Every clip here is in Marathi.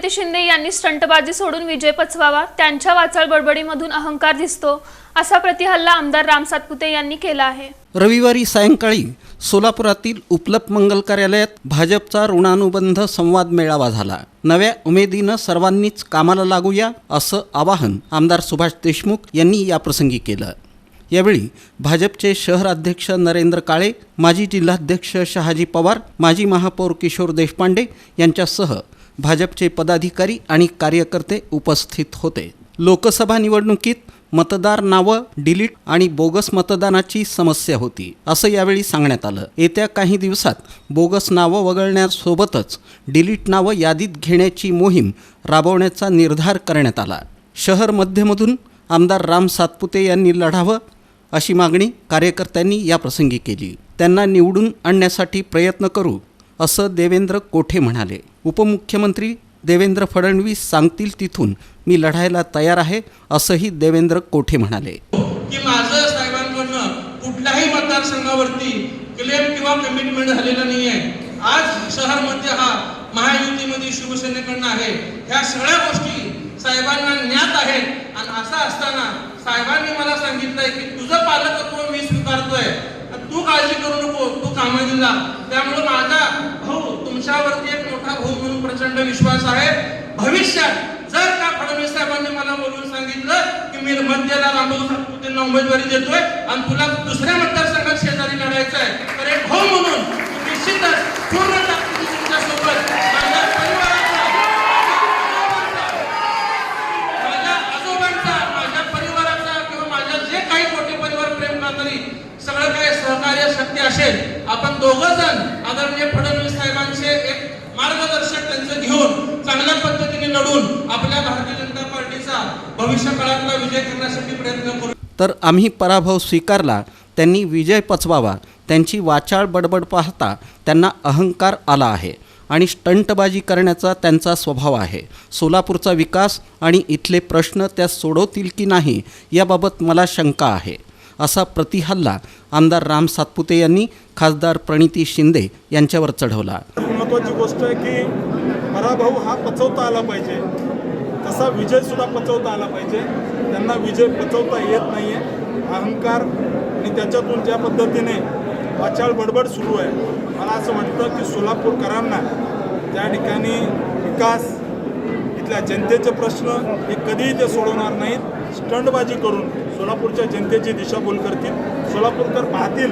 प्रणिती शिंदे यांनी स्टंटबाजी सोडून विजय पचवावा त्यांच्या वाचाळ बडबडीमधून अहंकार दिसतो असा प्रतिहल्ला आमदार राम सातपुते यांनी केला आहे. रविवारी सायंकाळी सोलापुरातील उपलब्ध मंगल कार्यालयात भाजपचा ऋणानुबंध संवाद मेळावा झाला. नव्या उमेदीनं सर्वांनीच कामाला लागूया असं आवाहन आमदार सुभाष देशमुख यांनी याप्रसंगी केलं. यावेळी भाजपचे शहर अध्यक्ष नरेंद्र काळे माजी जिल्हाध्यक्ष शहाजी पवार माजी महापौर किशोर देशपांडे यांच्यासह भाजपचे पदाधिकारी आणि कार्यकर्ते उपस्थित होते. लोकसभा निवडणुकीत मतदार नावं डिलीट आणि बोगस मतदानाची समस्या होती असं यावेळी सांगण्यात आलं. येत्या काही दिवसात बोगस नावं वगळण्यासोबतच डिलीट नावं यादीत घेण्याची मोहीम राबवण्याचा निर्धार करण्यात आला. शहर मध्यमधून आमदार राम सातपुते यांनी लढावं अशी मागणी कार्यकर्त्यांनी याप्रसंगी केली. त्यांना निवडून आणण्यासाठी प्रयत्न करू असं देवेंद्र कोठे म्हणाले? उपमुख्यमंत्री देवेंद्र फडणवीस सांगतील तिथून मी लढायला तयार आहे असंही देवेंद्र कोठे म्हणाले? की माझं साहेबांकडनं कुठल्याही मतदारसंघावरती क्लेम किंवा कमिटमेंट झालेलं नाही आहे आज शहरमध्ये हा महायुतीमध्ये शिवसेनेकडनं आहे. ह्या सगळ्या गोष्टी साहेबांना ज्ञात आहेत. आणि असं असताना साहेबांनी मला सांगितलंय की तुझं पालकत्व मी स्वीकारतोय आणि तू काळजी करू नको तू कामाला जा. त्यामुळे माझा भाऊ तुमच्यावरती एक मोठा भाऊ म्हणून प्रचंड विश्वास आहे. भविष्यात जर का फडणवीस साहेबांनी मला बोलून सांगितलं की मी मध्यला रामभाऊ सातपुतेंना उमेदवारी देतोय आणि तुला दुसऱ्या मतदारसंघात शेजारी लढायचं आहे तर एक भाऊ म्हणून तू निश्चितच पूर्ण ताकदीने तुमच्यासोबत माझ्या परिवाराचा माझ्या आजोबांचा माझ्या परिवाराचा किंवा माझ्या जे काही मोठे परिवार प्रेम करणारी सगळं काही सहकार्य शक्य असेल आपण दोघं जण आदरणीय फडणवीस साहेबांचे एक मार्गदर्शक त्यांचं घेऊन चांगल्या पद्धतीने लढून आपल्या भारतीय जनता पार्टीचा भविष्य काळातला विजय करण्यासाठी प्रयत्न करू. तर आम्ही पराभव स्वीकारला त्यांनी विजय पचवावा त्यांची वाचाळ बडबड पाहता त्यांना अहंकार आला आहे आणि स्टंटबाजी करण्याचा त्यांचा स्वभाव आहे. सोलापूरचा विकास आणि इथले प्रश्न त्या सोडवतील की नाही याबाबत मला शंका आहे. असा प्रतिहल्ला आमदार राम सातपुते यांनी खासदार प्रणिती शिंदे यांच्यावर चढवला. महत्त्वाची गोष्ट आहे की पराभव हा पचवता आला पाहिजे. तसा विजय सुद्धा पचवता आला पाहिजे. त्यांना विजय पचवता येत नाही आहे अहंकार आणि त्याच्यातून ज्या पद्धतीने वाचाळ बडबड सुरू आहे मला असं वाटतं की सोलापूरकरांना त्या ठिकाणी विकास इथल्या जनतेचे प्रश्न हे कधीही ते सोडवणार नाहीत. स्टंटबाजी करून सोलापूरच्या जनतेची दिशाभूल करतील. सोलापूरकर पाहतील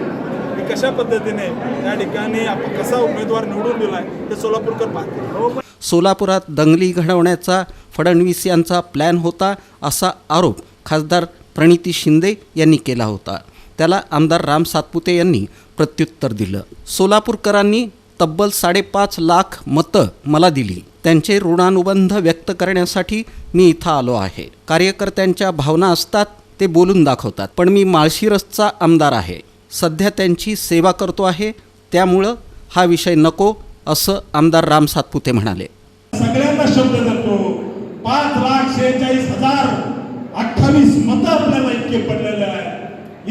की कशा पद्धतीने त्या ठिकाणी आपण कसा उमेदवार निवडून दिला आहे ते सोलापूरकर पाहतील. सोलापुरात दंगली घडवण्याचा फडणवीस यांचा प्लॅन होता असा आरोप खासदार प्रणिती शिंदे यांनी केला होता. त्याला आमदार राम सातपुते यांनी प्रत्युत्तर दिलं. सोलापूरकरांनी तब्बल साडेपाच लाख मतं मला दिली. त्यांचे ऋणानुबंध व्यक्त करण्यासाठी मी इथं आलो आहे. कार्यकर्त्यांच्या भावना असतात ते बोलून दाखवतात. पण मी माळशिरसचा आमदार आहे. सध्या त्यांची सेवा करतो आहे. त्यामुळं हा विषय नको असं आमदार राम सातपुते म्हणाले. सगळ्यांना शब्द देतो. पाच लाख शेहेचाळीस हजार अठ्ठावीस मतं आपल्याला इतके पडलेले आहे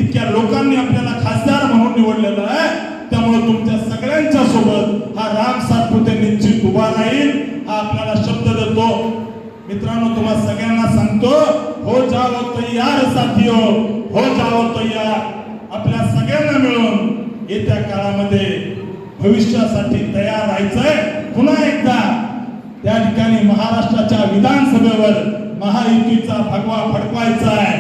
इतक्या लोकांनी आपल्याला खासदार म्हणून निवडलेलं आहे. त्यामुळे तुमच्या सगळ्यांच्या सोबत हा राम सातपुते मित्रांनो सगळ्यांना सांगतो हो जावो तयार साथी हो हो जावो तयार. आपल्या सगळ्यांना मिळून येत्या काळामध्ये भविष्यासाठी तयार राहायचंय. पुन्हा एकदा त्या ठिकाणी महाराष्ट्राच्या विधानसभेवर महायुतीचा भगवा फडकवायचा आहे